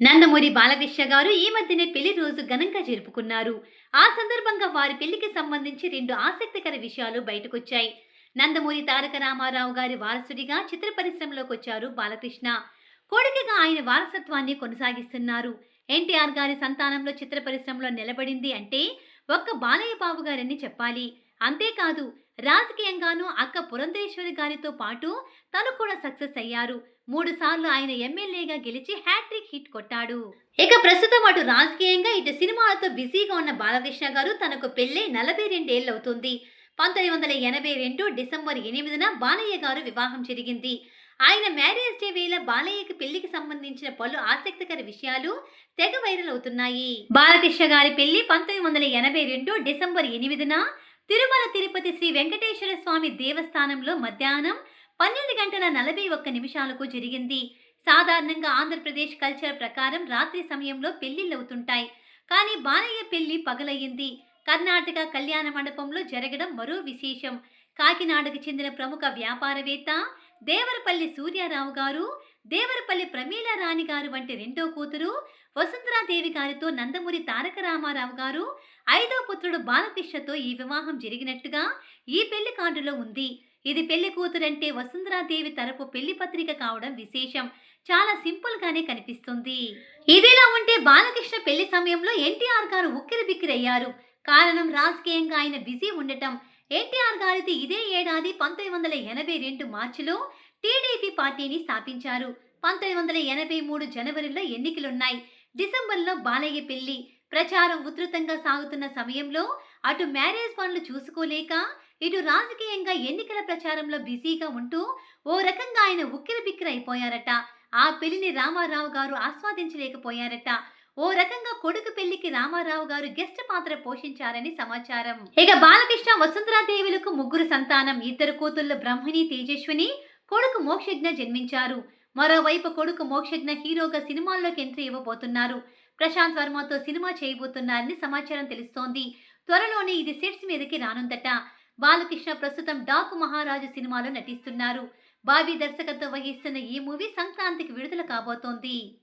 నందమూరి బాలకృష్ణ గారు ఈ మధ్యనే పెళ్ళి రోజు ఘనంగా జరుపుకున్నారు. ఆ సందర్భంగా వారి పెళ్ళికి సంబంధించి రెండు ఆసక్తికర విషయాలు బయటకొచ్చాయి. నందమూరి తారక రామారావు గారి వారసుడిగా చిత్ర పరిశ్రమలోకి వచ్చారు బాలకృష్ణ. కొడుకుగా ఆయన వారసత్వాన్ని కొనసాగిస్తున్నారు. ఎన్టీఆర్ గారి సంతానంలో చిత్ర పరిశ్రమలో నిలబడింది అంటే ఒక్క బాలయ్య బాబు గారని చెప్పాలి. అంతేకాదు రాజకీయంగానూ అక్క పురంధేశ్వరి గారితో పాటు తను కూడా సక్సెస్ అయ్యారు. మూడు సార్లు ఆయన ఎమ్మెల్యేగా గెలిచి హ్యాట్రిక్ హిట్ కొట్టాడు. ఇక ప్రస్తుతం అటు రాజకీయంగా ఇటు సినిమాలతో బిజీగా ఉన్న బాలకృష్ణ గారు తనకు పెళ్ళై నలభై రెండేళ్ళు అవుతుంది. పంతొమ్మిది వందల ఎనభై రెండు డిసెంబర్ ఎనిమిదిన బాలయ్య గారు వివాహం జరిగింది. ఆయన మ్యారేజ్ డే వేళ బాలయ్యకి పెళ్ళికి సంబంధించిన పలు ఆసక్తికర విషయాలు తెగ వైరల్ అవుతున్నాయి. బాలకృష్ణ గారి పెళ్ళి పంతొమ్మిది వందల ఎనభై రెండు డిసెంబర్ ఎనిమిదిన తిరుమల తిరుపతి శ్రీ వెంకటేశ్వర స్వామి దేవస్థానంలో మధ్యాహ్నం పన్నెండు గంటల నలభై ఒక్క నిమిషాలకు జరిగింది. సాధారణంగా ఆంధ్రప్రదేశ్ కల్చర్ ప్రకారం రాత్రి సమయంలో పెళ్ళిళ్ళు అవుతుంటాయి. కానీ బాలయ్య పెళ్ళి పగలయ్యింది. కర్ణాటక కళ్యాణ మండపంలో జరగడం మరో విశేషం. కాకినాడకు చెందిన ప్రముఖ వ్యాపారవేత్త దేవరపల్లి సూర్యారావు గారు దేవరపల్లి ప్రమీల రాణి గారు వంటి రెండో కూతురు వసుంధరాదేవి గారితో నందమూరి తారక రామారావు గారు ఐదో పుత్రుడు బాలకృష్ణతో ఈ వివాహం జరిగినట్టుగా ఈ పెళ్ళి కార్డులో ఉంది. ఇది పెళ్ళి కూతురంటే వసుంధరాదేవి తరపు పెళ్ళి పత్రిక కావడం విశేషం. చాలా సింపుల్ గానే కనిపిస్తుంది. ఇదిలా ఉంటే బాలకృష్ణ పెళ్ళి సమయంలో ఎన్టీఆర్ గారు ఉక్కిరి బిక్కిరయ్యారు కారణం రాజకీయంగా ఆయన బిజీ ఉండటం. ఎన్టీఆర్ గారిది ఇదే ఏడాది పంతొమ్మిది వందల ఎనభై రెండు మార్చిలో టీడీపీ పార్టీని స్థాపించారు. పంతొమ్మిది వందల ఎనభై మూడు జనవరిలో ఎన్నికలున్నాయి. డిసెంబర్లో బాలయ్య పెళ్ళి ప్రచారం ఉధృతంగా సాగుతున్న సమయంలో అటు మ్యారేజ్ పనులు చూసుకోలేక ఇటు రాజకీయంగా ఎన్నికల ప్రచారంలో బిజీగా ఉంటూ ఓ రకంగా ఆయన ఉక్కిరి బిక్కిరి అయిపోయారట. ఆ పెళ్ళిని రామారావు గారు ఆస్వాదించలేకపోయారట. ఓ రకంగా కొడుకు పెళ్ళికి రామారావు గారు గెస్ట్ పాత్ర పోషించారని సమాచారం. ఇక బాలకృష్ణ వసుంధరాదేవులకు ముగ్గురు సంతానం. ఇద్దరు కూతుళ్ళు బ్రహ్మణి తేజస్విని కొడుకు మోక్షజ్ఞ జన్మించారు. మరోవైపు కొడుకు మోక్షజ్ఞ హీరోగా సినిమాల్లోకి ఎంట్రీ ఇవ్వబోతున్నారు. ప్రశాంత్ వర్మతో సినిమా చేయబోతున్నారని సమాచారం తెలుస్తోంది. త్వరలోనే ఇది సెట్స్ మీదకి రానుందట. బాలకృష్ణ ప్రస్తుతం డాకు మహారాజు సినిమాలో నటిస్తున్నారు. బాబీ దర్శకత్వం వహిస్తున్న ఈ మూవీ సంక్రాంతికి విడుదల కాబోతోంది.